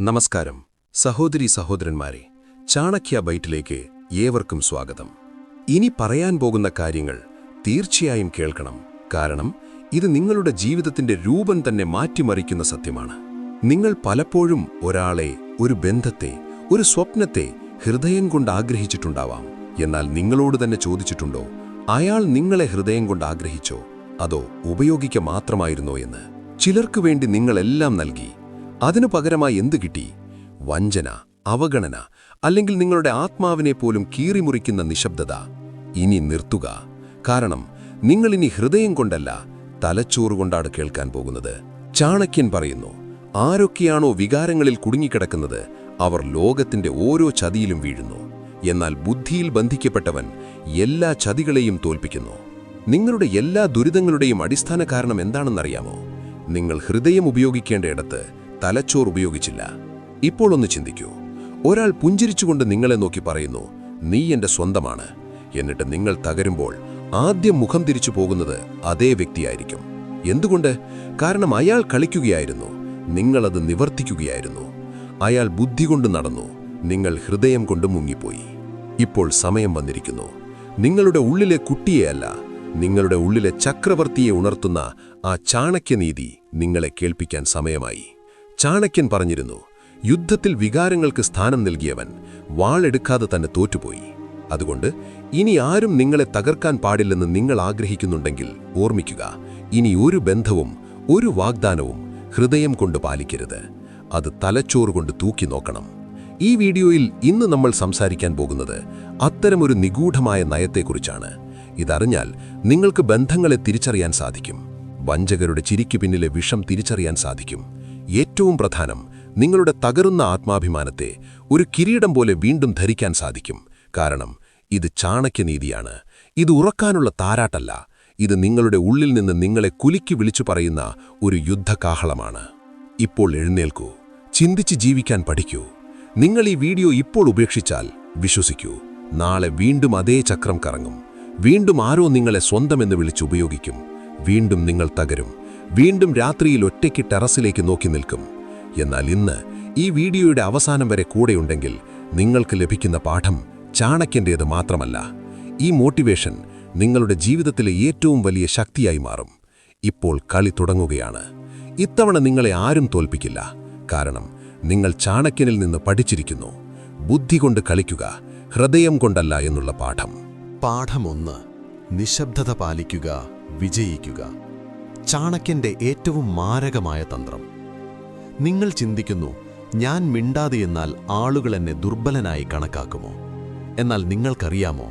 നമസ്കാരം സഹോദരി സഹോദരന്മാരെ ചാണക്യ ബൈറ്റിലേക്ക് ഏവർക്കും സ്വാഗതം. ഇനി പറയാൻ പോകുന്ന കാര്യങ്ങൾ തീർച്ചയായും കേൾക്കണം. കാരണം ഇത് നിങ്ങളുടെ ജീവിതത്തിന്റെ രൂപം തന്നെ മാറ്റിമറിക്കുന്ന സത്യമാണ്. നിങ്ങൾ പലപ്പോഴും ഒരാളെ ഒരു ബന്ധത്തെ ഒരു സ്വപ്നത്തെ ഹൃദയം കൊണ്ട് ആഗ്രഹിച്ചിട്ടുണ്ടാവാം. എന്നാൽ നിങ്ങളോട് തന്നെ ചോദിച്ചിട്ടുണ്ടോ അയാൾ നിങ്ങളെ ഹൃദയം കൊണ്ട് ആഗ്രഹിച്ചോ അതോ ഉപയോഗിക്ക മാത്രമായിരുന്നോ എന്ന്? ചിലർക്കു വേണ്ടി നിങ്ങളെല്ലാം നൽകി അതിനു പകരമായി എന്ത് കിട്ടി? വഞ്ചന അവഗണന അല്ലെങ്കിൽ നിങ്ങളുടെ ആത്മാവിനെ പോലും കീറിമുറിക്കുന്ന നിശബ്ദത. ഇനി നിർത്തുക. കാരണം നിങ്ങളിനി ഹൃദയം കൊണ്ടല്ല തലച്ചോറുകൊണ്ടാണ് കേൾക്കാൻ പോകുന്നത്. ചാണക്യൻ പറയുന്നു ആരൊക്കെയാണോ വികാരങ്ങളിൽ കുടുങ്ങിക്കിടക്കുന്നത് അവർ ലോകത്തിന്റെ ഓരോ ചതിയിലും വീഴുന്നു. എന്നാൽ ബുദ്ധിയിൽ ബന്ധിക്കപ്പെട്ടവൻ എല്ലാ ചതികളെയും തോൽപ്പിക്കുന്നു. നിങ്ങളുടെ എല്ലാ ദുരിതങ്ങളുടെയും അടിസ്ഥാന കാരണം എന്താണെന്നറിയാമോ? നിങ്ങൾ ഹൃദയം ഉപയോഗിക്കേണ്ടയിടത്ത് തലച്ചോർ ഉപയോഗിച്ചില്ല. ഇപ്പോൾ ഒന്ന് ചിന്തിക്കൂ. ഒരാൾ പുഞ്ചിരിച്ചുകൊണ്ട് നിങ്ങളെ നോക്കി പറയുന്നു നീ എന്റെ സ്വന്തമാണ്. എന്നിട്ട് നിങ്ങൾ തകരുമ്പോൾ ആദ്യം മുഖം തിരിച്ചു പോകുന്നത് അതേ വ്യക്തിയായിരിക്കും. എന്തുകൊണ്ട്? കാരണം അയാൾ കളിക്കുകയായിരുന്നു നിങ്ങളത് നിവർത്തിക്കുകയായിരുന്നു. അയാൾ ബുദ്ധി കൊണ്ട് നടന്നു നിങ്ങൾ ഹൃദയം കൊണ്ട് മുങ്ങിപ്പോയി. ഇപ്പോൾ സമയം വന്നിരിക്കുന്നു. നിങ്ങളുടെ ഉള്ളിലെ കുട്ടിയെയല്ല നിങ്ങളുടെ ഉള്ളിലെ ചക്രവർത്തിയെ ഉണർത്തുന്ന ആ ചാണക്യനീതി നിങ്ങളെ കേൾപ്പിക്കാൻ സമയമായി. ചാണക്യൻ പറഞ്ഞിരുന്നു യുദ്ധത്തിൽ വികാരങ്ങൾക്ക് സ്ഥാനം നൽകിയവൻ വാളെടുക്കാതെ തന്നെ തോറ്റുപോയി. അതുകൊണ്ട് ഇനി ആരും നിങ്ങളെ തകർക്കാൻ പാടില്ലെന്ന് നിങ്ങൾ ആഗ്രഹിക്കുന്നുണ്ടെങ്കിൽ ഓർമ്മിക്കുക ഇനി ഒരു ബന്ധവും ഒരു വാഗ്ദാനവും ഹൃദയം കൊണ്ട് പാലിക്കരുത്. അത് തലച്ചോറ് കൊണ്ട് തൂക്കി നോക്കണം. ഈ വീഡിയോയിൽ ഇന്ന് നമ്മൾ സംസാരിക്കാൻ പോകുന്നത് അത്തരമൊരു നിഗൂഢമായ നയത്തെക്കുറിച്ചാണ്. ഇതറിഞ്ഞാൽ നിങ്ങൾക്ക് ബന്ധങ്ങളെ തിരിച്ചറിയാൻ സാധിക്കും. വഞ്ചകരുടെ ചിരിക്കു പിന്നിലെ വിഷം തിരിച്ചറിയാൻ സാധിക്കും. ഏറ്റവും പ്രധാനം നിങ്ങളുടെ തകരുന്ന ആത്മാഭിമാനത്തെ ഒരു കിരീടം പോലെ വീണ്ടും ധരിക്കാൻ സാധിക്കും. കാരണം ഇത് ചാണക്യനീതിയാണ്. ഇത് ഉറക്കാനുള്ള താരാട്ടല്ല. ഇത് നിങ്ങളുടെ ഉള്ളിൽ നിന്ന് നിങ്ങളെ കുലുക്കി വിളിച്ചു പറയുന്ന ഒരു യുദ്ധകാഹളമാണ്. ഇപ്പോൾ എഴുന്നേൽക്കൂ. ചിന്തിച്ച് ജീവിക്കാൻ പഠിക്കൂ. നിങ്ങൾ ഈ വീഡിയോ ഇപ്പോൾ ഉപേക്ഷിച്ചാൽ വിശ്വസിക്കൂ. നാളെ വീണ്ടും അതേ ചക്രം കറങ്ങും. വീണ്ടും ആരോ നിങ്ങളെ സ്വന്തമെന്ന് വിളിച്ചുപയോഗിക്കും വീണ്ടും നിങ്ങൾ തകരും. വീണ്ടും രാത്രിയിൽ ഒറ്റയ്ക്ക് ടെറസിലേക്ക് നോക്കി നിൽക്കും. എന്നാൽ ഇന്ന് ഈ വീഡിയോയുടെ അവസാനം വരെ കൂടെയുണ്ടെങ്കിൽ നിങ്ങൾക്ക് ലഭിക്കുന്ന പാഠം ചാണക്യന്റേത് മാത്രമല്ല. ഈ മോട്ടിവേഷൻ നിങ്ങളുടെ ജീവിതത്തിലെ ഏറ്റവും വലിയ ശക്തിയായി മാറും. ഇപ്പോൾ കളി തുടങ്ങുകയാണ്. ഇത്തവണ നിങ്ങളെ ആരും തോൽപ്പിക്കില്ല. കാരണം നിങ്ങൾ ചാണക്യനിൽ നിന്ന് പഠിച്ചിരിക്കുന്നു. ബുദ്ധി കൊണ്ട് കളിക്കുക ഹൃദയം കൊണ്ടല്ല എന്നുള്ള പാഠം. പാഠമൊന്ന് നിശബ്ദത പാലിക്കുക വിജയിക്കുക. ചാണക്യന്റെ ഏറ്റവും മാരകമായ തന്ത്രം. നിങ്ങൾ ചിന്തിക്കുന്നു ഞാൻ മിണ്ടാതെ എന്നാൽ ആളുകൾ എന്നെ ദുർബലനായി കണക്കാക്കുമോ? എന്നാൽ നിങ്ങൾക്കറിയാമോ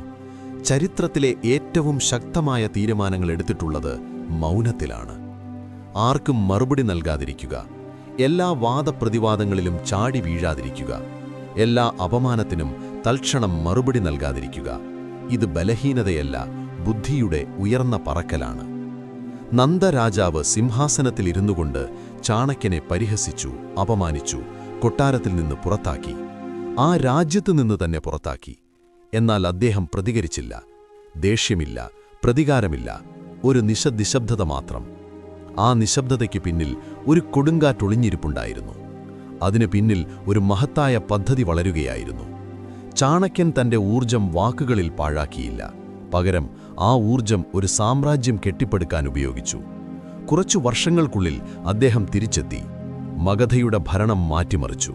ചരിത്രത്തിലെ ഏറ്റവും ശക്തമായ തീരുമാനങ്ങൾ എടുത്തിട്ടുള്ളത് മൗനത്തിലാണ്. ആർക്കും മറുപടി നൽകാതിരിക്കുക എല്ലാ വാദപ്രതിവാദങ്ങളിലും ചാടി വീഴാതിരിക്കുക എല്ലാ അപമാനത്തിനും തൽക്ഷണം മറുപടി നൽകാതിരിക്കുക ഇത് ബലഹീനതയല്ല ബുദ്ധിയുടെ ഉയർന്ന പറക്കലാണ്. നന്ദരാജാവ് സിംഹാസനത്തിൽ ഇരുന്നുകൊണ്ട് ചാണക്യനെ പരിഹസിച്ചു അപമാനിച്ചു കൊട്ടാരത്തിൽ നിന്ന് പുറത്താക്കി ആ രാജ്യത്തു നിന്ന് തന്നെ പുറത്താക്കി. എന്നാൽ അദ്ദേഹം പ്രതികരിച്ചില്ല ദേഷ്യമില്ല പ്രതികാരമില്ല ഒരു നിശനിശബ്ദത മാത്രം. ആ നിശബ്ദതയ്ക്ക് പിന്നിൽ ഒരു കൊടുങ്കാറ്റൊളിഞ്ഞിരിപ്പുണ്ടായിരുന്നു. അതിനു പിന്നിൽ ഒരു മഹത്തായ പദ്ധതി വളരുകയായിരുന്നു. ചാണക്യൻ തന്റെ ഊർജം വാക്കുകളിൽ പാഴാക്കിയില്ല പകരം ആ ഊർജം ഒരു സാമ്രാജ്യം കെട്ടിപ്പടുക്കാൻ ഉപയോഗിച്ചു. കുറച്ചു വർഷങ്ങൾക്കുള്ളിൽ അദ്ദേഹം തിരിച്ചെത്തി. മഗധയുടെ ഭരണം മാറ്റിമറിച്ചു.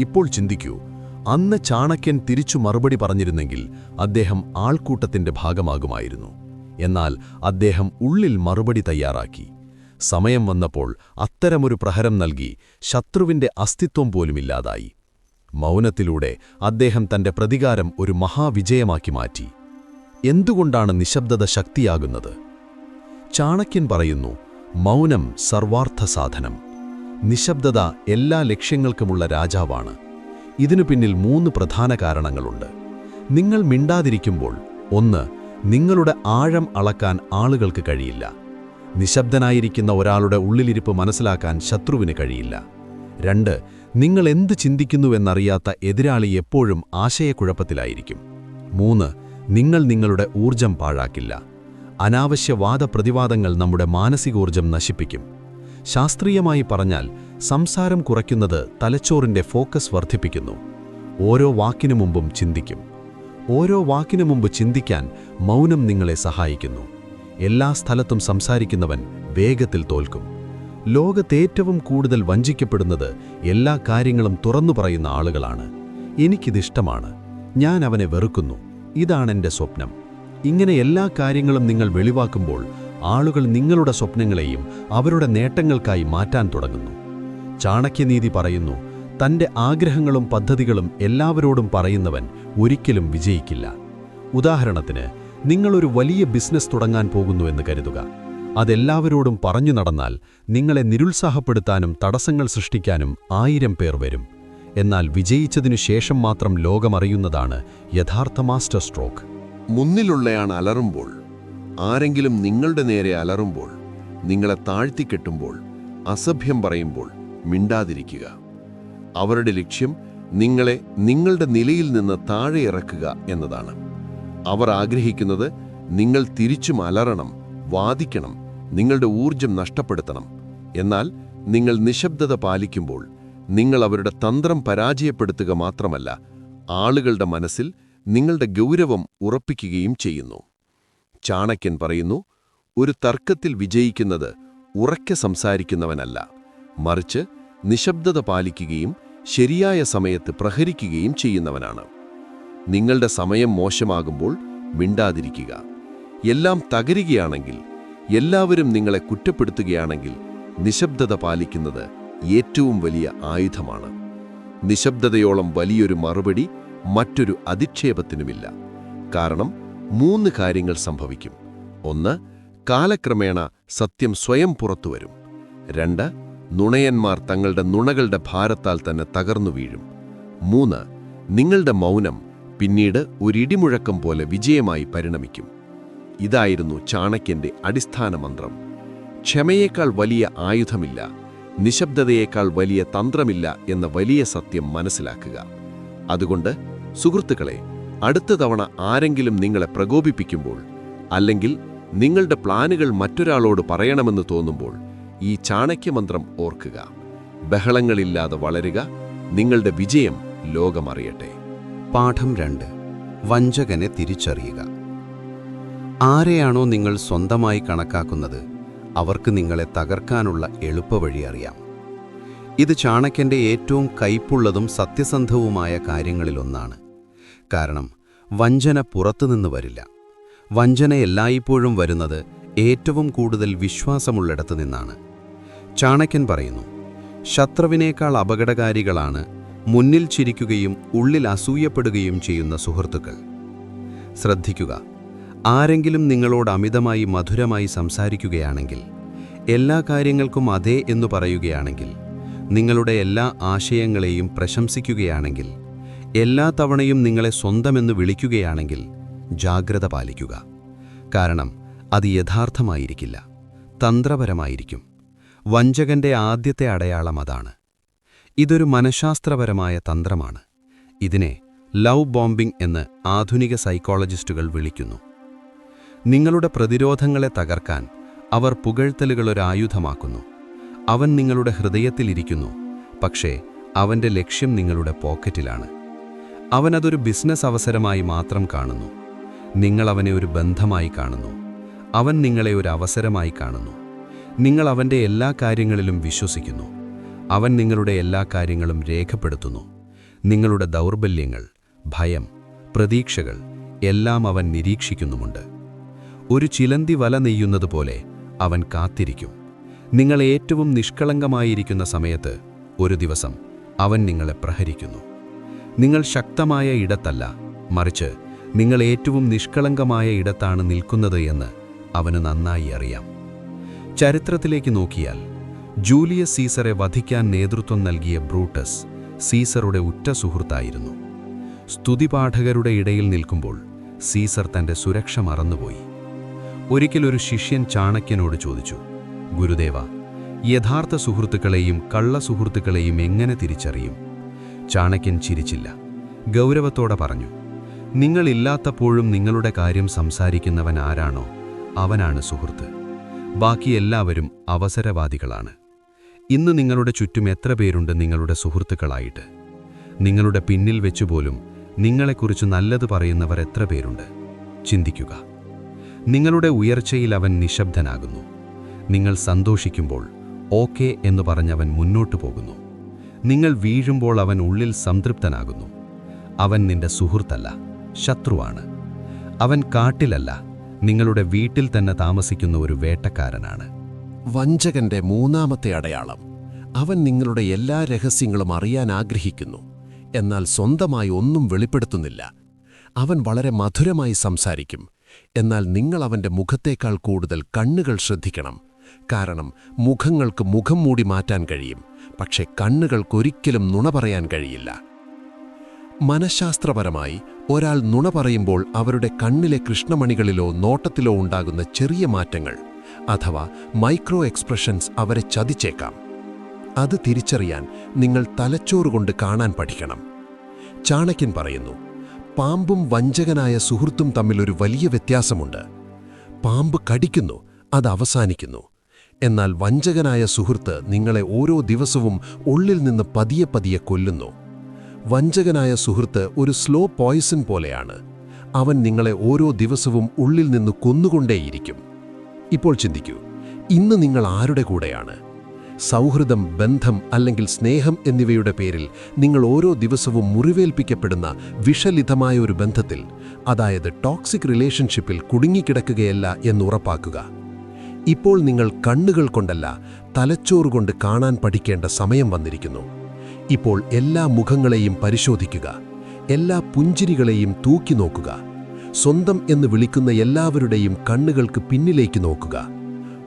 ഇപ്പോൾ ചിന്തിക്കൂ അന്ന് ചാണക്യൻ തിരിച്ചു മറുപടി പറഞ്ഞിരുന്നെങ്കിൽ അദ്ദേഹം ആൾക്കൂട്ടത്തിന്റെ ഭാഗമാകുമായിരുന്നു. എന്നാൽ അദ്ദേഹം ഉള്ളിൽ മറുപടി തയ്യാറാക്കി. സമയം വന്നപ്പോൾ അത്തരമൊരു പ്രഹരം നൽകി ശത്രുവിന്റെ അസ്തിത്വം പോലുമില്ലാതായി മൗനത്തിലൂടെ അദ്ദേഹം തന്റെ പ്രതികാരം ഒരു മഹാവിജയമാക്കി മാറ്റി. എന്തുകൊണ്ടാണ് നിശബ്ദത ശക്തിയാകുന്നത്? ചാണക്യൻ പറയുന്നു മൗനം സർവാർത്ഥ സാധനം നിശബ്ദത എല്ലാ ലക്ഷ്യങ്ങൾക്കുമുള്ള രാജാവാണ്. ഇതിനു പിന്നിൽ മൂന്ന് പ്രധാന കാരണങ്ങളുണ്ട്. നിങ്ങൾ മിണ്ടാതിരിക്കുമ്പോൾ ഒന്ന് നിങ്ങളുടെ ആഴം അളക്കാൻ ആളുകൾക്ക് കഴിയില്ല. നിശബ്ദനായിരിക്കുന്ന ഒരാളുടെ ഉള്ളിലിരിപ്പ് മനസ്സിലാക്കാൻ ശത്രുവിന് കഴിയില്ല. രണ്ട് നിങ്ങൾ എന്ത് ചിന്തിക്കുന്നുവെന്നറിയാത്ത എതിരാളി എപ്പോഴും ആശയക്കുഴപ്പത്തിലായിരിക്കും. മൂന്ന് നിങ്ങൾ നിങ്ങളുടെ ഊർജം പാഴാക്കില്ല. അനാവശ്യ വാദപ്രതിവാദങ്ങൾ നമ്മുടെ മാനസികോർജം നശിപ്പിക്കും. ശാസ്ത്രീയമായി പറഞ്ഞാൽ സംസാരം കുറയ്ക്കുന്നത് തലച്ചോറിന്റെ ഫോക്കസ് വർദ്ധിപ്പിക്കുന്നു. ഓരോ വാക്കിനു മുമ്പും ചിന്തിക്കും. ഓരോ വാക്കിനു മുമ്പ് ചിന്തിക്കാൻ മൗനം നിങ്ങളെ സഹായിക്കുന്നു. എല്ലാ സ്ഥലത്തും സംസാരിക്കുന്നവൻ വേഗത്തിൽ തോൽക്കും. ലോകത്തേറ്റവും കൂടുതൽ വഞ്ചിക്കപ്പെടുന്നത് എല്ലാ കാര്യങ്ങളും തുറന്നു പറയുന്ന ആളുകളാണ്. എനിക്കിതിഷ്ടമാണ്. ഞാൻ അവനെ വെറുക്കുന്നു. ഇതാണെന്റെ സ്വപ്നം. ഇങ്ങനെ എല്ലാ കാര്യങ്ങളും നിങ്ങൾ വെളിവാക്കുമ്പോൾ ആളുകൾ നിങ്ങളുടെ സ്വപ്നങ്ങളെയും അവരുടെ നേട്ടങ്ങൾക്കായി മാറ്റാൻ തുടങ്ങുന്നു. ചാണക്യനീതി പറയുന്നു തന്റെ ആഗ്രഹങ്ങളും പദ്ധതികളും എല്ലാവരോടും പറയുന്നവൻ ഒരിക്കലും വിജയിക്കില്ല. ഉദാഹരണത്തിന് നിങ്ങളൊരു വലിയ ബിസിനസ് തുടങ്ങാൻ പോകുന്നുവെന്ന് കരുതുക. അതെല്ലാവരോടും പറഞ്ഞു നടന്നാൽ നിങ്ങളെ നിരുത്സാഹപ്പെടുത്താനും തടസ്സങ്ങൾ സൃഷ്ടിക്കാനും ആയിരം പേർ വരും. എന്നാൽ വിജയിച്ചതിനു ശേഷം മാത്രം ലോകമറിയുന്നതാണ് യഥാർത്ഥ മാസ്റ്റർ സ്ട്രോക്ക്. മുന്നിലുള്ളയാണ് അലറുമ്പോൾ ആരെങ്കിലും നിങ്ങളുടെ നേരെ അലറുമ്പോൾ നിങ്ങളെ താഴ്ത്തിക്കെട്ടുമ്പോൾ അസഭ്യം പറയുമ്പോൾ മിണ്ടാതിരിക്കുക. അവരുടെ ലക്ഷ്യം നിങ്ങളെ നിങ്ങളുടെ നിലയിൽ നിന്ന് താഴെ ഇറക്കുക എന്നതാണ്. അവർ ആഗ്രഹിക്കുന്നത് നിങ്ങൾ തിരിച്ചും അലറണം വാദിക്കണം നിങ്ങളുടെ ഊർജം നഷ്ടപ്പെടുത്തണം. എന്നാൽ നിങ്ങൾ നിശബ്ദത പാലിക്കുമ്പോൾ നിങ്ങൾ അവരുടെ തന്ത്രം പരാജയപ്പെടുത്തുക മാത്രമല്ല ആളുകളുടെ മനസ്സിൽ നിങ്ങളുടെ ഗൗരവം ഉറപ്പിക്കുകയും ചെയ്യുന്നു. ചാണക്യൻ പറയുന്നു ഒരു തർക്കത്തിൽ വിജയിക്കുന്നത് ഉറക്കെ സംസാരിക്കുന്നവനല്ല. മറിച്ച് നിശബ്ദത പാലിക്കുകയും ശരിയായ സമയത്ത് പ്രഹരിക്കുകയും ചെയ്യുന്നവനാണ്. നിങ്ങളുടെ സമയം മോശമാകുമ്പോൾ മിണ്ടാതിരിക്കുക. എല്ലാം തകരുകയാണെങ്കിൽ എല്ലാവരും നിങ്ങളെ കുറ്റപ്പെടുത്തുകയാണെങ്കിൽ നിശബ്ദത പാലിക്കുന്നത് ഏറ്റവും വലിയ ആയുധമാണ്. നിശബ്ദതയോളം വലിയൊരു മറുപടി മറ്റൊരു അധിക്ഷേപത്തിനുമില്ല. കാരണം മൂന്ന് കാര്യങ്ങൾ സംഭവിക്കും. ഒന്ന് കാലക്രമേണ സത്യം സ്വയം പുറത്തുവരും രണ്ട് നുണയന്മാർ തങ്ങളുടെ നുണകളുടെ ഭാരത്താൽ തന്നെ തകർന്നു വീഴും. മൂന്ന് നിങ്ങളുടെ മൗനം പിന്നീട് ഒരിടിമുഴക്കം പോലെ വിജയമായി പരിണമിക്കും. ഇതായിരുന്നു ചാണക്യന്റെ അടിസ്ഥാന മന്ത്രം ക്ഷമയേക്കാൾ വലിയ ആയുധമില്ല. നിശബ്ദതയേക്കാൾ വലിയ തന്ത്രമില്ല എന്ന വലിയ സത്യം മനസ്സിലാക്കുക. അതുകൊണ്ട് സുഹൃത്തുക്കളെ അടുത്ത തവണ ആരെങ്കിലും നിങ്ങളെ പ്രകോപിപ്പിക്കുമ്പോൾ അല്ലെങ്കിൽ നിങ്ങളുടെ പ്ലാനുകൾ മറ്റൊരാളോട് പറയണമെന്ന് തോന്നുമ്പോൾ ഈ ചാണക്യമന്ത്രം ഓർക്കുക. ബഹളങ്ങളില്ലാതെ വളരുക. നിങ്ങളുടെ വിജയം ലോകമറിയട്ടെ. പാഠം രണ്ട്. വഞ്ചകനെ തിരിച്ചറിയുക. ആരെയാണോ നിങ്ങൾ സ്വന്തമായി കണക്കാക്കുന്നത്? അവർക്ക് നിങ്ങളെ തകർക്കാനുള്ള എളുപ്പവഴി അറിയാം. ഇത് ചാണക്യന്റെ ഏറ്റവും കയ്പുള്ളതും സത്യസന്ധവുമായ കാര്യങ്ങളിലൊന്നാണ്. കാരണം വഞ്ചന പുറത്തുനിന്ന് വരില്ല. വഞ്ചന എല്ലായ്പ്പോഴും വരുന്നത് ഏറ്റവും കൂടുതൽ വിശ്വാസമുള്ളിടത്തു നിന്നാണ്. ചാണക്യൻ പറയുന്നു ശത്രുവിനേക്കാൾ അപകടകാരികളാണ് മുന്നിൽ ചിരിക്കുകയും ഉള്ളിൽ അസൂയപ്പെടുകയും ചെയ്യുന്ന സുഹൃത്തുക്കൾ. ശ്രദ്ധിക്കുക ആരെങ്കിലും നിങ്ങളോട് അമിതമായി മധുരമായി സംസാരിക്കുകയാണെങ്കിൽ എല്ലാ കാര്യങ്ങൾക്കും അതെ എന്നു പറയുകയാണെങ്കിൽ നിങ്ങളുടെ എല്ലാ ആശയങ്ങളെയും പ്രശംസിക്കുകയാണെങ്കിൽ എല്ലാ തവണയും നിങ്ങളെ സ്വന്തമെന്ന് വിളിക്കുകയാണെങ്കിൽ ജാഗ്രത പാലിക്കുക. കാരണം അത് യഥാർത്ഥമായിരിക്കില്ല. തന്ത്രപരമായിരിക്കും. വഞ്ചകന്റെ ആദ്യത്തെ അടയാളം അതാണ്. ഇതൊരു മനഃശാസ്ത്രപരമായ തന്ത്രമാണ്. ഇതിനെ ലവ് ബോംബിംഗ് എന്ന് ആധുനിക സൈക്കോളജിസ്റ്റുകൾ വിളിക്കുന്നു. നിങ്ങളുടെ പ്രതിരോധങ്ങളെ തകർക്കാൻ അവർ പുകഴ്ത്തലുകളൊരായുധമാക്കുന്നു. അവൻ നിങ്ങളുടെ ഹൃദയത്തിലിരിക്കുന്നു പക്ഷേ അവന്റെ ലക്ഷ്യം നിങ്ങളുടെ പോക്കറ്റിലാണ്. അവനതൊരു ബിസിനസ് അവസരമായി മാത്രം കാണുന്നു. നിങ്ങൾ അവനെ ഒരു ബന്ധമായി കാണുന്നു. അവൻ നിങ്ങളെ ഒരു അവസരമായി കാണുന്നു. നിങ്ങൾ അവന്റെ എല്ലാ കാര്യങ്ങളിലും വിശ്വസിക്കുന്നു. അവൻ നിങ്ങളുടെ എല്ലാ കാര്യങ്ങളും രേഖപ്പെടുത്തുന്നു. നിങ്ങളുടെ ദൗർബല്യങ്ങൾ ഭയം പ്രതീക്ഷകൾ എല്ലാം അവൻ നിരീക്ഷിക്കുന്നുമുണ്ട്. ഒരു ചിലന്തി വല നെയ്യുന്നതുപോലെ അവൻ കാത്തിരിക്കും. നിങ്ങൾ ഏറ്റവും നിഷ്കളങ്കമായിരിക്കുന്ന സമയത്ത് ഒരു ദിവസം അവൻ നിങ്ങളെ പ്രഹരിക്കുന്നു. നിങ്ങൾ ശക്തമായ ഇടത്തല്ല മറിച്ച് നിങ്ങൾ ഏറ്റവും നിഷ്കളങ്കമായ ഇടത്താണ് നിൽക്കുന്നത് എന്ന് അവന് നന്നായി അറിയാം. ചരിത്രത്തിലേക്ക് നോക്കിയാൽ ജൂലിയസ് സീസറെ വധിക്കാൻ നേതൃത്വം നൽകിയ ബ്രൂട്ടസ് സീസറുടെ ഉറ്റ സുഹൃത്തായിരുന്നു. സ്തുതിപാഠകരുടെ ഇടയിൽ നിൽക്കുമ്പോൾ സീസർ തന്റെ സുരക്ഷ മറന്നുപോയി. ഒരിക്കൽ ഒരു ശിഷ്യൻ ചാണക്യനോട് ചോദിച്ചു ഗുരുദേവ യഥാർത്ഥ സുഹൃത്തുക്കളെയും കള്ള സുഹൃത്തുക്കളെയും എങ്ങനെ തിരിച്ചറിയും? ചാണക്യൻ ചിരിച്ചില്ല ഗൗരവത്തോടെ പറഞ്ഞു നിങ്ങളില്ലാത്തപ്പോഴും നിങ്ങളുടെ കാര്യം സംസാരിക്കുന്നവൻ ആരാണോ അവനാണ് സുഹൃത്ത്. ബാക്കി എല്ലാവരും അവസരവാദികളാണ്. ഇന്ന് നിങ്ങളുടെ ചുറ്റും എത്ര പേരുണ്ട് നിങ്ങളുടെ സുഹൃത്തുക്കളായിട്ട്? നിങ്ങളുടെ പിന്നിൽ വെച്ചുപോലും നിങ്ങളെക്കുറിച്ച് നല്ലത് പറയുന്നവർ എത്ര പേരുണ്ട്? ചിന്തിക്കുക. നിങ്ങളുടെ ഉയർച്ചയിൽ അവൻ നിശബ്ദനാകുന്നു. നിങ്ങൾ സന്തോഷിക്കുമ്പോൾ ഓക്കെ എന്ന് പറഞ്ഞവൻ മുന്നോട്ടു പോകുന്നു. നിങ്ങൾ വീഴുമ്പോൾ അവൻ ഉള്ളിൽ സംതൃപ്തനാകുന്നു. അവൻ നിന്റെ സുഹൃത്തല്ല ശത്രുവാണ്. അവൻ കാട്ടിലല്ല നിങ്ങളുടെ വീട്ടിൽ തന്നെ താമസിക്കുന്ന ഒരു വേട്ടക്കാരനാണ്. വഞ്ചകന്റെ മൂന്നാമത്തെ അടയാളം അവൻ നിങ്ങളുടെ എല്ലാ രഹസ്യങ്ങളും അറിയാൻ ആഗ്രഹിക്കുന്നു എന്നാൽ സ്വന്തമായി ഒന്നും വെളിപ്പെടുത്തുന്നില്ല. അവൻ വളരെ മധുരമായി സംസാരിക്കും എന്നാൽ നിങ്ങൾ അവന്റെ മുഖത്തേക്കാൾ കൂടുതൽ കണ്ണുകൾ ശ്രദ്ധിക്കണം. കാരണം മുഖങ്ങൾക്ക് മുഖം മൂടി മാറ്റാൻ കഴിയും പക്ഷെ കണ്ണുകൾക്കൊരിക്കലും നുണ പറയാൻ കഴിയില്ല. മനഃശാസ്ത്രപരമായി ഒരാൾ നുണ പറയുമ്പോൾ അവരുടെ കണ്ണിലെ കൃഷ്ണമണികളിലോ നോട്ടത്തിലോ ഉണ്ടാകുന്ന ചെറിയ മാറ്റങ്ങൾ അഥവാ മൈക്രോ എക്സ്പ്രഷൻസ് അവരെ ചതിച്ചേക്കാം. അത് തിരിച്ചറിയാൻ നിങ്ങൾ തലച്ചോറുകൊണ്ട് കാണാൻ പഠിക്കണം. ചാണക്യൻ പറയുന്നു പാമ്പും വഞ്ചകനായ സുഹൃത്തും തമ്മിലൊരു വലിയ വ്യത്യാസമുണ്ട്. പാമ്പ് കടിക്കുന്നു അത് അവസാനിക്കുന്നു. എന്നാൽ വഞ്ചകനായ സുഹൃത്ത് നിങ്ങളെ ഓരോ ദിവസവും ഉള്ളിൽ നിന്ന് പതിയെ പതിയെ കൊല്ലുന്നു. വഞ്ചകനായ സുഹൃത്ത് ഒരു സ്ലോ പോയ്സൺ പോലെയാണ്. അവൻ നിങ്ങളെ ഓരോ ദിവസവും ഉള്ളിൽ നിന്ന് കൊന്നുകൊണ്ടേയിരിക്കും. ഇപ്പോൾ ചിന്തിക്കൂ ഇന്ന് നിങ്ങൾ ആരുടെ കൂടെയാണ്? സൗഹൃദം ബന്ധം അല്ലെങ്കിൽ സ്നേഹം എന്നിവയുടെ പേരിൽ നിങ്ങൾ ഓരോ ദിവസവും മുറിവേൽപ്പിക്കപ്പെടുന്ന വിഷലിതമായ ഒരു ബന്ധത്തിൽ അതായത് ടോക്സിക് റിലേഷൻഷിപ്പിൽ കുടുങ്ങിക്കിടക്കുകയല്ല എന്നുറപ്പാക്കുക ഇപ്പോൾ നിങ്ങൾ കണ്ണുകൾ കൊണ്ടല്ല തലച്ചോറ് കൊണ്ട് കാണാൻ പഠിക്കേണ്ട സമയം വന്നിരിക്കുന്നു. ഇപ്പോൾ എല്ലാ മുഖങ്ങളെയും പരിശോധിക്കുക എല്ലാ പുഞ്ചിരികളെയും തൂക്കി നോക്കുക സ്വന്തം എന്ന് വിളിക്കുന്ന എല്ലാവരുടെയും കണ്ണുകൾക്ക് പിന്നിലേക്ക് നോക്കുക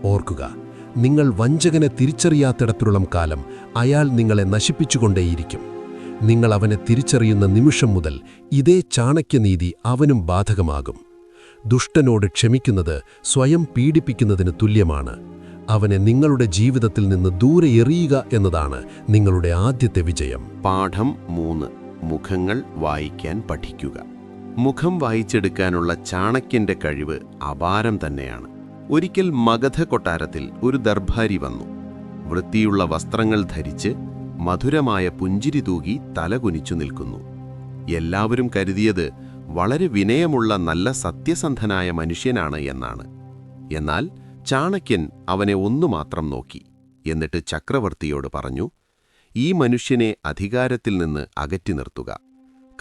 ഓർക്കുക. നിങ്ങൾ വഞ്ചകനെ തിരിച്ചറിയാത്തിടത്തോളം കാലം അയാൾ നിങ്ങളെ നശിപ്പിച്ചുകൊണ്ടേയിരിക്കും. നിങ്ങൾ അവനെ തിരിച്ചറിയുന്ന നിമിഷം മുതൽ ഇതേ ചാണക്യനീതി അവനും ബാധകമാകും. ദുഷ്ടനോട് ക്ഷമിക്കുന്നത് സ്വയം പീഡിപ്പിക്കുന്നതിന് തുല്യമാണ്. അവനെ നിങ്ങളുടെ ജീവിതത്തിൽ നിന്ന് ദൂരെ എറിയുക എന്നതാണ് നിങ്ങളുടെ ആദ്യത്തെ വിജയം. പാഠം മൂന്ന്. മുഖങ്ങൾ വായിക്കാൻ പഠിക്കുക. മുഖം വായിച്ചെടുക്കാനുള്ള ചാണക്യന്റെ കഴിവ് അപാരം തന്നെയാണ്. ഒരിക്കൽ മഗധ കൊട്ടാരത്തിൽ ഒരു ദർഭാരി വന്നു. വൃത്തിയുള്ള വസ്ത്രങ്ങൾ ധരിച്ച് മധുരമായ പുഞ്ചിരി തൂകി തലകുനിച്ചു നിൽക്കുന്നു. എല്ലാവരും കരുതിയത് വളരെ വിനയമുള്ള നല്ല സത്യസന്ധനായ മനുഷ്യനാണ് എന്നാണ്. എന്നാൽ ചാണക്യൻ അവനെ ഒന്നു മാത്രം നോക്കി എന്നിട്ട് ചക്രവർത്തിയോട് പറഞ്ഞു ഈ മനുഷ്യനെ അധികാരത്തിൽ നിന്ന് അകറ്റി നിർത്തുക.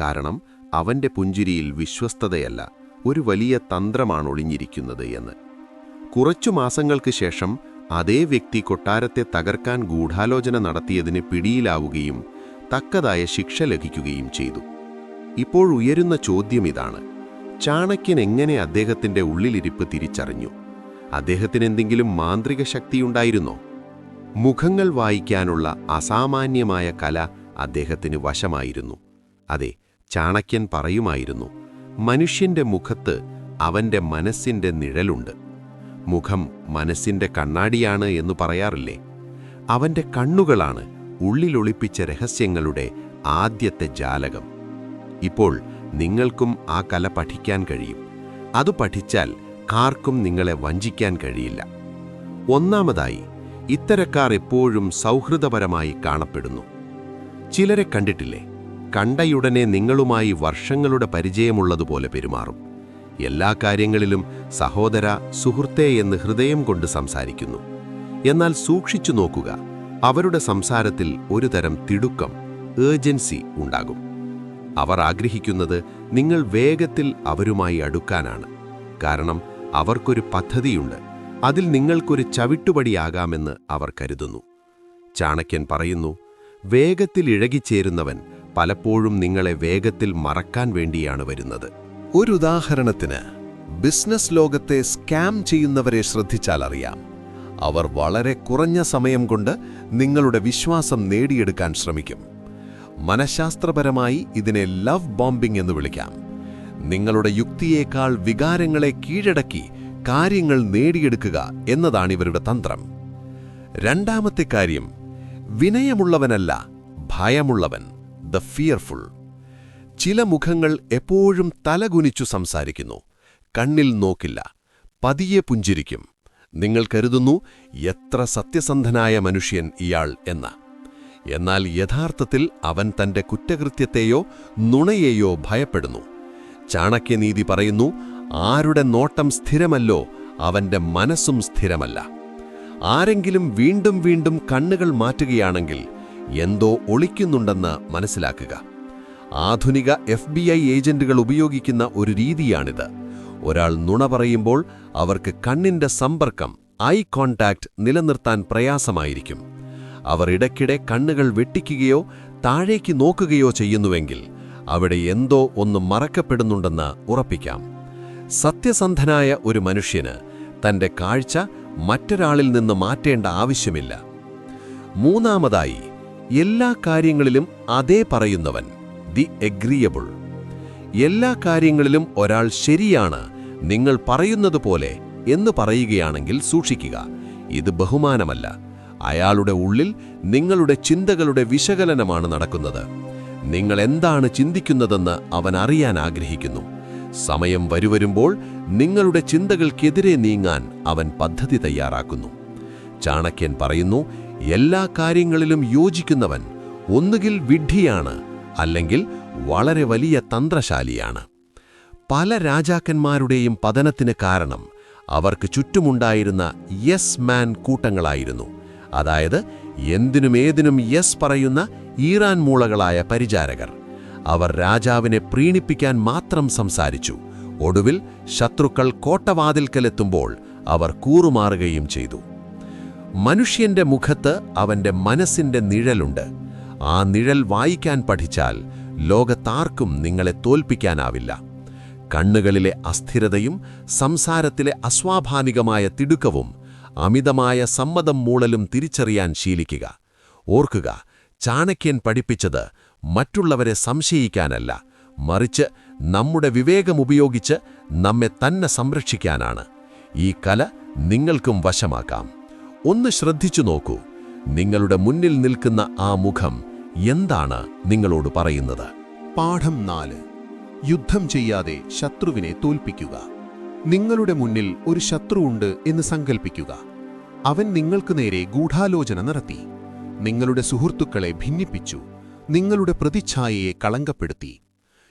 കാരണം അവന്റെ പുഞ്ചിരിയിൽ വിശ്വസ്തതയല്ല ഒരു വലിയ തന്ത്രമാണ് ഒളിഞ്ഞിരിക്കുന്നത് എന്ന്. കുറച്ചു മാസങ്ങൾക്ക് ശേഷം അതേ വ്യക്തി കൊട്ടാരത്തെ തകർക്കാൻ ഗൂഢാലോചന നടത്തിയതിന് പിടിയിലാവുകയും തക്കതായ ശിക്ഷ ലഭിക്കുകയും ചെയ്തു. ഇപ്പോൾ ഉയരുന്ന ചോദ്യം ഇതാണ്. ചാണക്യൻ എങ്ങനെ അദ്ദേഹത്തിന്റെ ഉള്ളിലിരിപ്പ് തിരിച്ചറിഞ്ഞു? അദ്ദേഹത്തിന് എന്തെങ്കിലും മാന്ത്രിക ശക്തിയുണ്ടായിരുന്നോ? മുഖങ്ങൾ വായിക്കാനുള്ള അസാമാന്യമായ കല അദ്ദേഹത്തിന് വശമായിരുന്നു. അതെ ചാണക്യൻ പറയുമായിരുന്നു മനുഷ്യന്റെ മുഖത്ത് അവന്റെ മനസ്സിന്റെ നിഴലുണ്ട്. മുഖം മനസ്സിന്റെ കണ്ണാടിയാണ് എന്ന് പറയാറില്ലേ? അവന്റെ കണ്ണുകളാണ് ഉള്ളിലൊളിപ്പിച്ച രഹസ്യങ്ങളുടെ ആദ്യത്തെ ജാലകം. ഇപ്പോൾ നിങ്ങൾക്കും ആ കല പഠിക്കാൻ കഴിയും. അത് പഠിച്ചാൽ ആർക്കും നിങ്ങളെ വഞ്ചിക്കാൻ കഴിയില്ല. ഒന്നാമതായി ഇത്തരക്കാർ എപ്പോഴും സൗഹൃദപരമായി കാണപ്പെടുന്നു. ചിലരെ കണ്ടിട്ടില്ലേ? കണ്ടയുടനെ നിങ്ങളുമായി വർഷങ്ങളുടെ പരിചയമുള്ളതുപോലെ പെരുമാറും. എല്ലാ കാര്യങ്ങളിലും സഹോദര സുഹൃത്തേ എന്ന് ഹൃദയം കൊണ്ട് സംസാരിക്കുന്നു. എന്നാൽ സൂക്ഷിച്ചു നോക്കുക അവരുടെ സംസാരത്തിൽ ഒരുതരം തിടുക്കം ഏജൻസി ഉണ്ടാകും. അവർ ആഗ്രഹിക്കുന്നത് നിങ്ങൾ വേഗത്തിൽ അവരുമായി അടുക്കാനാണ്. കാരണം അവർക്കൊരു പദ്ധതിയുണ്ട് അതിൽ നിങ്ങൾക്കൊരു ചവിട്ടുപടിയാകാമെന്ന് അവർ കരുതുന്നു. ചാണക്യൻ പറയുന്നു വേഗത്തിൽ ഇഴകിച്ചേരുന്നവൻ പലപ്പോഴും നിങ്ങളെ വേഗത്തിൽ മറക്കാൻ വേണ്ടിയാണ് വരുന്നത്. ഒരു ഉദാഹരണത്തിന് ബിസിനസ് ലോകത്തെ സ്കാം ചെയ്യുന്നവരെ ശ്രദ്ധിച്ചാൽ അറിയാം. അവർ വളരെ കുറഞ്ഞ സമയം കൊണ്ട് നിങ്ങളുടെ വിശ്വാസം നേടിയെടുക്കാൻ ശ്രമിക്കും. മനഃശാസ്ത്രപരമായി ഇതിനെ ലവ് ബോംബിംഗ് എന്ന് വിളിക്കാം. നിങ്ങളുടെ യുക്തിയേക്കാൾ വികാരങ്ങളെ കീഴടക്കി കാര്യങ്ങൾ നേടിയെടുക്കുക എന്നതാണ് ഇവരുടെ തന്ത്രം. രണ്ടാമത്തെ കാര്യം വിനയമുള്ളവനല്ല ഭയമുള്ളവൻ ദ ഫിയർഫുൾ ചില മുഖങ്ങൾ എപ്പോഴും തലകുനിച്ചു സംസാരിക്കുന്നു. കണ്ണിൽ നോക്കില്ല. പതിയെ പുഞ്ചിരിക്കും. നിങ്ങൾ കരുതുന്നു എത്ര സത്യസന്ധനായ മനുഷ്യൻ ഇയാൾ എന്ന്. എന്നാൽ യഥാർത്ഥത്തിൽ അവൻ തന്റെ കുറ്റകൃത്യത്തെയോ നുണയെയോ ഭയപ്പെടുന്നു. ചാണക്യനീതി പറയുന്നു ആരുടെ നോട്ടം സ്ഥിരമല്ലോ അവന്റെ മനസ്സും സ്ഥിരമല്ല. ആരെങ്കിലും വീണ്ടും വീണ്ടും കണ്ണുകൾ മാറ്റുകയാണെങ്കിൽ എന്തോ ഒളിക്കുന്നുണ്ടെന്ന് മനസ്സിലാക്കുക. ആധുനിക എഫ് ബി ഐ ഏജന്റുകൾ ഉപയോഗിക്കുന്ന ഒരു രീതിയാണിത്. ഒരാൾ നുണ പറയുമ്പോൾ അവർക്ക് കണ്ണിന്റെ സമ്പർക്കം ഐ കോണ്ടാക്ട് നിലനിർത്താൻ പ്രയാസമായിരിക്കും. അവർ ഇടയ്ക്കിടെ കണ്ണുകൾ വെട്ടിക്കുകയോ താഴേക്ക് നോക്കുകയോ ചെയ്യുന്നുവെങ്കിൽ അവിടെ എന്തോ ഒന്ന് മറക്കപ്പെടുന്നുണ്ടെന്ന് ഉറപ്പിക്കാം. സത്യസന്ധനായ ഒരു മനുഷ്യന് തന്റെ കാഴ്ച മറ്റൊരാളിൽ നിന്ന് മാറ്റേണ്ട ആവശ്യമില്ല. മൂന്നാമതായി എല്ലാ കാര്യങ്ങളിലും അതേ പറയുന്നവൻ. ദി എഗ്രിയബിൾ എല്ലാ കാര്യങ്ങളിലും ഒരാൾ ശരിയാണ് നിങ്ങൾ പറയുന്നത് പോലെ എന്ന് പറയുകയാണെങ്കിൽ സൂക്ഷിക്കുക. ഇത് ബഹുമാനമല്ല. അയാളുടെ ഉള്ളിൽ നിങ്ങളുടെ ചിന്തകളുടെ വിശകലനമാണ് നടക്കുന്നത്. നിങ്ങൾ എന്താണ് ചിന്തിക്കുന്നതെന്ന് അവൻ അറിയാൻ ആഗ്രഹിക്കുന്നു. സമയം വരുവരുമ്പോൾ നിങ്ങളുടെ ചിന്തകൾക്കെതിരെ നീങ്ങാൻ അവൻ പദ്ധതി തയ്യാറാക്കുന്നു. ചാണക്യൻ പറയുന്നു എല്ലാ കാര്യങ്ങളിലും യോജിക്കുന്നവൻ ഒന്നുകിൽ വിഡ്ഢിയാണ് അല്ലെങ്കിൽ വളരെ വലിയ തന്ത്രശാലിയാണ്. പല രാജാക്കന്മാരുടെയും പതനത്തിന് കാരണം അവർക്ക് ചുറ്റുമുണ്ടായിരുന്ന യെസ് മാൻ കൂട്ടങ്ങളായിരുന്നു. അതായത് എന്തിനും ഏതിനും യെസ് പറയുന്ന ഈറാൻ മൂളകളായ പരിചാരകർ. അവർ രാജാവിനെ പ്രീണിപ്പിക്കാൻ മാത്രം സംസാരിച്ചു. ഒടുവിൽ ശത്രുക്കൾ കോട്ടവാതിൽക്കലെത്തുമ്പോൾ അവർ കൂറുമാറുകയും ചെയ്തു. മനുഷ്യന്റെ മുഖത്ത് അവന്റെ മനസ്സിന്റെ നിഴലുണ്ട്. ആ നിഴൽ വായിക്കാൻ പഠിച്ചാൽ ലോകത്താർക്കും നിങ്ങളെ തോൽപ്പിക്കാനാവില്ല. കണ്ണുകളിലെ അസ്ഥിരതയും സംസാരത്തിലെ അസ്വാഭാവികമായ തിടുക്കവും അമിതമായ സമ്മതം മൂളലും തിരിച്ചറിയാൻ ശീലിക്കുക. ഓർക്കുക ചാണക്യൻ പഠിപ്പിച്ചത് മറ്റുള്ളവരെ സംശയിക്കാനല്ല മറിച്ച് നമ്മുടെ വിവേകമുപയോഗിച്ച് നമ്മെ തന്നെ സംരക്ഷിക്കാനാണ്. ഈ കല നിങ്ങൾക്കും വശമാക്കാം. ഒന്ന് ശ്രദ്ധിച്ചു നോക്കൂ നിങ്ങളുടെ മുന്നിൽ നിൽക്കുന്ന ആ മുഖം എന്താണ് നിങ്ങളോട് പറയുന്നത്? പാഠം നാല്. യുദ്ധം ചെയ്യാതെ ശത്രുവിനെ തോൽപ്പിക്കുക. നിങ്ങളുടെ മുന്നിൽ ഒരു ശത്രുവുണ്ട് എന്ന് സങ്കൽപ്പിക്കുക. അവൻ നിങ്ങൾക്ക് നേരെ ഗൂഢാലോചന നടത്തി. നിങ്ങളുടെ സുഹൃത്തുക്കളെ ഭിന്നിപ്പിച്ചു. നിങ്ങളുടെ പ്രതിച്ഛായയെ കളങ്കപ്പെടുത്തി.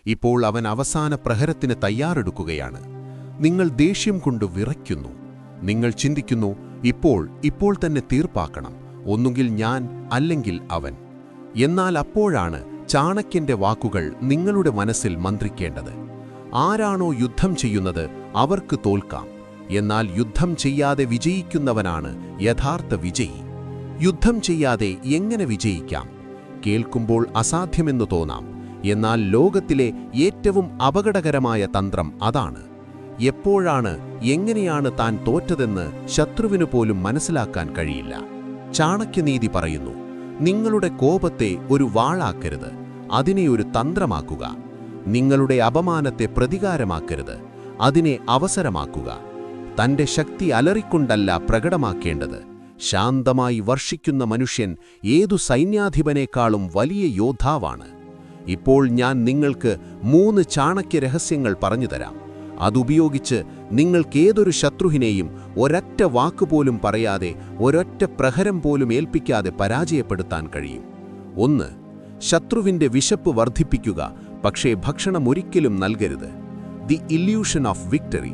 ഇപ്പോൾ അവൻ അവസാന പ്രഹരത്തിന് തയ്യാറെടുക്കുകയാണ്. നിങ്ങൾ ദേഷ്യം കൊണ്ട് വിറയ്ക്കുന്നു. നിങ്ങൾ ചിന്തിക്കുന്നു ഇപ്പോൾ ഇപ്പോൾ തന്നെ തീർപ്പാക്കണം. ഒന്നുകിൽ ഞാൻ അല്ലെങ്കിൽ അവൻ. എന്നാൽ അപ്പോഴാണ് ചാണക്യന്റെ വാക്കുകൾ നിങ്ങളുടെ മനസ്സിൽ മന്ത്രിക്കേണ്ടത്. ആരാണോ യുദ്ധം ചെയ്യുന്നത് അവർക്ക് തോൽക്കാം. എന്നാൽ യുദ്ധം ചെയ്യാതെ വിജയിക്കുന്നവനാണ് യഥാർത്ഥ വിജയി. യുദ്ധം ചെയ്യാതെ എങ്ങനെ വിജയിക്കാം? കേൾക്കുമ്പോൾ അസാധ്യമെന്നു തോന്നാം. എന്നാൽ ലോകത്തിലെ ഏറ്റവും അപകടകരമായ തന്ത്രം അതാണ്. എപ്പോഴാണ് എങ്ങനെയാണ് താൻ തോറ്റതെന്ന് ശത്രുവിനു പോലും മനസ്സിലാക്കാൻ കഴിയില്ല. ചാണക്യനീതി പറയുന്നു നിങ്ങളുടെ കോപത്തെ ഒരു വാളാക്കരുത്. അതിനെ ഒരു തന്ത്രമാക്കുക. നിങ്ങളുടെ അപമാനത്തെ പ്രതികാരമാക്കരുത്. അതിനെ അവസരമാക്കുക. തന്റെ ശക്തി അലറിക്കൊണ്ടല്ല പ്രകടമാക്കേണ്ടത്. ശാന്തമായി വർഷിക്കുന്ന മനുഷ്യൻ ഏതു സൈന്യാധിപനേക്കാളും വലിയ യോദ്ധാവാണ്. ഇപ്പോൾ ഞാൻ നിങ്ങൾക്ക് മൂന്ന് ചാണക്യ രഹസ്യങ്ങൾ പറഞ്ഞുതരാം അതുപയോഗിച്ച് നിങ്ങൾക്കേതൊരു ശത്രുവിനെയും ഒരൊറ്റ വാക്കുപോലും പറയാതെ ഒരൊറ്റ പ്രഹരം പോലും ഏൽപ്പിക്കാതെ പരാജയപ്പെടുത്താൻ കഴിയും. ഒന്ന് ശത്രുവിന്റെ വിശപ്പ് വർദ്ധിപ്പിക്കുക പക്ഷേ ഭക്ഷണം ഒരിക്കലും നൽകരുത്. ദി ഇല്യൂഷൻ ഓഫ് വിക്ടറി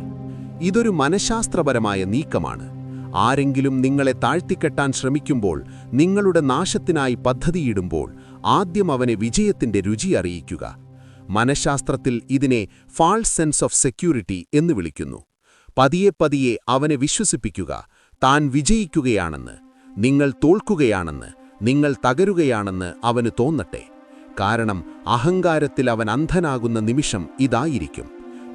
ഇതൊരു മനഃശാസ്ത്രപരമായ നീക്കമാണ്. ആരെങ്കിലും നിങ്ങളെ താഴ്ത്തിക്കെട്ടാൻ ശ്രമിക്കുമ്പോൾ നിങ്ങളുടെ നാശത്തിനായി പദ്ധതിയിടുമ്പോൾ ആദ്യം അവനെ വിജയത്തിന്റെ രുചി അറിയിക്കുക. മനഃശാസ്ത്രത്തിൽ ഇതിനെ ഫാൾസ് സെൻസ് ഓഫ് സെക്യൂരിറ്റി എന്ന് വിളിക്കുന്നു. പതിയെ പതിയെ അവനെ വിശ്വസിപ്പിക്കുക താൻ വിജയിക്കുകയാണെന്ന് നിങ്ങൾ തോൽക്കുകയാണെന്ന് നിങ്ങൾ തകരുകയാണെന്ന് അവന് തോന്നട്ടെ. കാരണം അഹങ്കാരത്തിൽ അവൻ അന്ധനാകുന്ന നിമിഷം ഇതായിരിക്കും.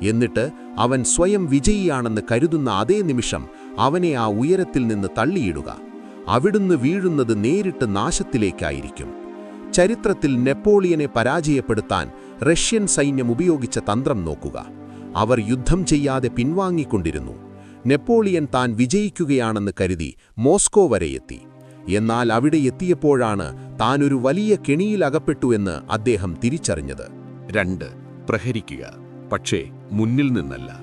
എന്നിട്ട് അവൻ സ്വയം വിജയിയാണെന്ന് കരുതുന്ന അതേ നിമിഷം അവനെ ആ ഉയരത്തിൽ നിന്ന് തള്ളിയിടുക. അവിടുന്ന് വീഴുന്നത് നേരിട്ട് നാശത്തിലേക്കായിരിക്കും. ചരിത്രത്തിൽ നെപ്പോളിയനെ പരാജയപ്പെടുത്താൻ റഷ്യൻ സൈന്യം ഉപയോഗിച്ച തന്ത്രം നോക്കുക. അവർ യുദ്ധം ചെയ്യാതെ പിൻവാങ്ങിക്കൊണ്ടിരുന്നു. നെപ്പോളിയൻ താൻ വിജയിക്കുകയാണെന്ന് കരുതി മോസ്കോ വരെ എത്തി. എന്നാൽ അവിടെ എത്തിയപ്പോഴാണ് താനൊരു വലിയ കെണിയിലകപ്പെട്ടുവെന്ന് അദ്ദേഹം തിരിച്ചറിഞ്ഞത്. രണ്ട് പ്രഹരിക്കുക. പക്ഷേ മുന്നിൽ നിന്നല്ല.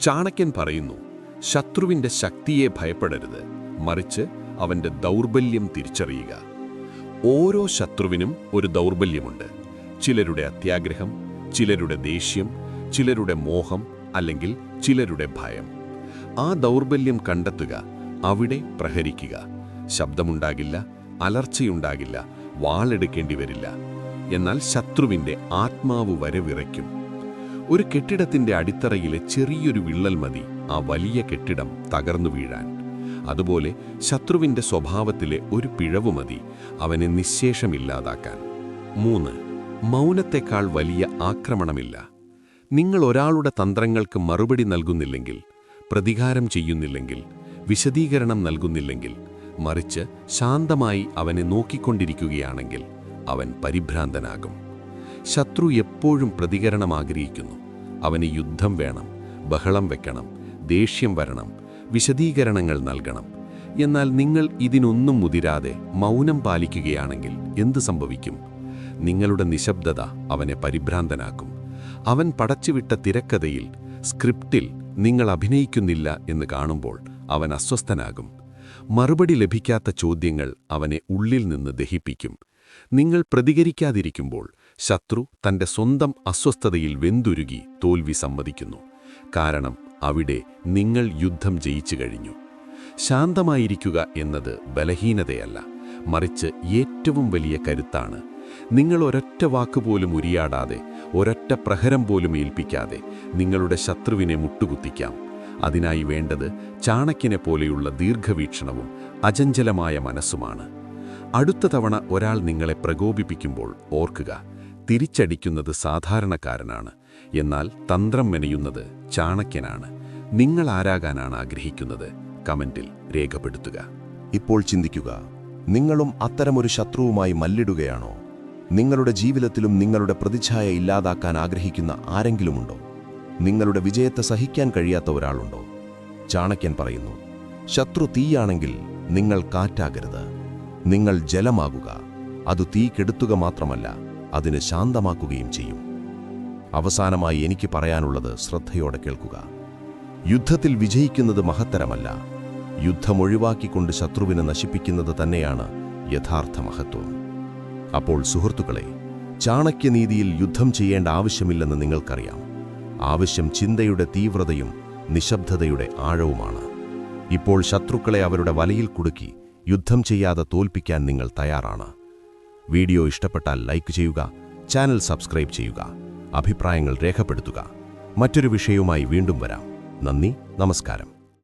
ചാണക്യൻ പറയുന്നു ശത്രുവിന്റെ ശക്തിയെ ഭയപ്പെടരുത്. മറിച്ച് അവന്റെ ദൗർബല്യം തിരിച്ചറിയുക. ഓരോ ശത്രുവിനും ഒരു ദൗർബല്യമുണ്ട്. ചിലരുടെ അത്യാഗ്രഹം ചിലരുടെ ദേഷ്യം ചിലരുടെ മോഹം അല്ലെങ്കിൽ ചിലരുടെ ഭയം. ആ ദൗർബല്യം കണ്ടെത്തുക അവിടെ പ്രഹരിക്കുക. ശബ്ദമുണ്ടാകില്ല അലർച്ചയുണ്ടാകില്ല വാളെടുക്കേണ്ടി വരില്ല. എന്നാൽ ശത്രുവിന്റെ ആത്മാവ് വരെ വിറയ്ക്കും ഒരു കെട്ടിടത്തിന്റെ അടിത്തറയിലെ ചെറിയൊരു വിള്ളൽ മതി ആ വലിയ കെട്ടിടം തകർന്നു വീഴാൻ. അതുപോലെ ശത്രുവിന്റെ സ്വഭാവത്തിലെ ഒരു പിഴവ് മതി അവനെ നിശേഷമില്ലാതാക്കാൻ മൂന്ന് മൗനത്തെക്കാൾ വലിയ ആക്രമണമില്ല. നിങ്ങൾ ഒരാളുടെ തന്ത്രങ്ങൾക്ക് മറുപടി നൽകുന്നില്ലെങ്കിൽ പ്രതികാരം ചെയ്യുന്നില്ലെങ്കിൽ വിശദീകരണം നൽകുന്നില്ലെങ്കിൽ മറിച്ച് ശാന്തമായി അവനെ നോക്കിക്കൊണ്ടിരിക്കുകയാണെങ്കിൽ അവൻ പരിഭ്രാന്തനാകും. ശത്രു എപ്പോഴും പ്രതികരണം ആഗ്രഹിക്കുന്നു. അവന് യുദ്ധം വേണം ബഹളം വെക്കണം ദേഷ്യം വരണം വിശദീകരണങ്ങൾ നൽകണം. എന്നാൽ നിങ്ങൾ ഇതിനൊന്നും മുതിരാതെ മൗനം പാലിക്കുകയാണെങ്കിൽ എന്ത് സംഭവിക്കും? നിങ്ങളുടെ നിശബ്ദത അവനെ പരിഭ്രാന്തനാക്കും. അവൻ പടച്ചുവിട്ട തിരക്കഥയിൽ സ്ക്രിപ്റ്റിൽ നിങ്ങൾ അഭിനയിക്കുന്നില്ല എന്ന് കാണുമ്പോൾ അവൻ അസ്വസ്ഥനാകും. മറുപടി ലഭിക്കാത്ത ചോദ്യങ്ങൾ അവനെ ഉള്ളിൽ നിന്ന് ദഹിപ്പിക്കും. നിങ്ങൾ പ്രതികരിക്കാതിരിക്കുമ്പോൾ ശത്രു തന്റെ സ്വന്തം അസ്വസ്ഥതയിൽ വെന്തുരുകി തോൽവി സമ്മതിക്കുന്നു. കാരണം അവിടെ നിങ്ങൾ യുദ്ധം ജയിച്ചു കഴിഞ്ഞു. ശാന്തമായിരിക്കുക എന്നത് ബലഹീനതയല്ല മറിച്ച് ഏറ്റവും വലിയ കരുത്താണ് നിങ്ങൾ ഒരൊറ്റ വാക്കുപോലും ഉരിയാടാതെ ഒരൊറ്റ പ്രഹരം പോലും ഏൽപ്പിക്കാതെ നിങ്ങളുടെ ശത്രുവിനെ മുട്ടുകുത്തിക്കാം. അതിനായി വേണ്ടത് ചാണക്കിനെ പോലെയുള്ള ദീർഘവീക്ഷണവും അചഞ്ചലമായ മനസ്സുമാണ്. അടുത്ത തവണ ഒരാൾ നിങ്ങളെ പ്രകോപിപ്പിക്കുമ്പോൾ ഓർക്കുക തിരിച്ചടിക്കുന്നത് സാധാരണക്കാരനാണ് എന്നാൽ തന്ത്രം മെനയുന്നത് ചാണക്യനാണ്. നിങ്ങൾ ആരാകാനാണ് ആഗ്രഹിക്കുന്നത്? കമന്റിൽ രേഖപ്പെടുത്തുക. ഇപ്പോൾ ചിന്തിക്കുക നിങ്ങളും അത്തരമൊരു ശത്രുവുമായി മല്ലിടുകയാണോ? നിങ്ങളുടെ ജീവിതത്തിലും നിങ്ങളുടെ പ്രതിച്ഛായ ഇല്ലാതാക്കാൻ ആഗ്രഹിക്കുന്ന ആരെങ്കിലുമുണ്ടോ? നിങ്ങളുടെ വിജയത്തെ സഹിക്കാൻ കഴിയാത്ത ഒരാളുണ്ടോ? ചാണക്യൻ പറയുന്നു ശത്രു തീയാണെങ്കിൽ നിങ്ങൾ കാറ്റാകരുത്. നിങ്ങൾ ജലമാകുക. അത് തീ കെടുത്തുക മാത്രമല്ല അതിന് ശാന്തമാക്കുകയും ചെയ്യും. അവസാനമായി എനിക്ക് പറയാനുള്ളത് ശ്രദ്ധയോടെ കേൾക്കുക. യുദ്ധത്തിൽ വിജയിക്കുന്നത് മഹത്തരമല്ല. യുദ്ധമൊഴിവാക്കിക്കൊണ്ട് ശത്രുവിനെ നശിപ്പിക്കുന്നത് തന്നെയാണ് യഥാർത്ഥ മഹത്വം. അപ്പോൾ സുഹൃത്തുക്കളെ ചാണക്യനീതിയിൽ യുദ്ധം ചെയ്യേണ്ട ആവശ്യമില്ലെന്ന് നിങ്ങൾക്കറിയാം. ആവശ്യം ചിന്തയുടെ തീവ്രതയും നിശബ്ദതയുടെ ആഴവുമാണ്. ഇപ്പോൾ ശത്രുക്കളെ അവരുടെ വലയിൽ കുടുക്കി യുദ്ധം ചെയ്യാതെ തോൽപ്പിക്കാൻ നിങ്ങൾ തയ്യാറാണ്. വീഡിയോ ഇഷ്ടപ്പെട്ടാൽ ലൈക്ക് ചെയ്യുക ചാനൽ സബ്സ്ക്രൈബ് ചെയ്യുക അഭിപ്രായങ്ങൾ രേഖപ്പെടുത്തുക. മറ്റൊരു വിഷയവുമായി വീണ്ടും വരാം. നന്ദി നമസ്കാരം.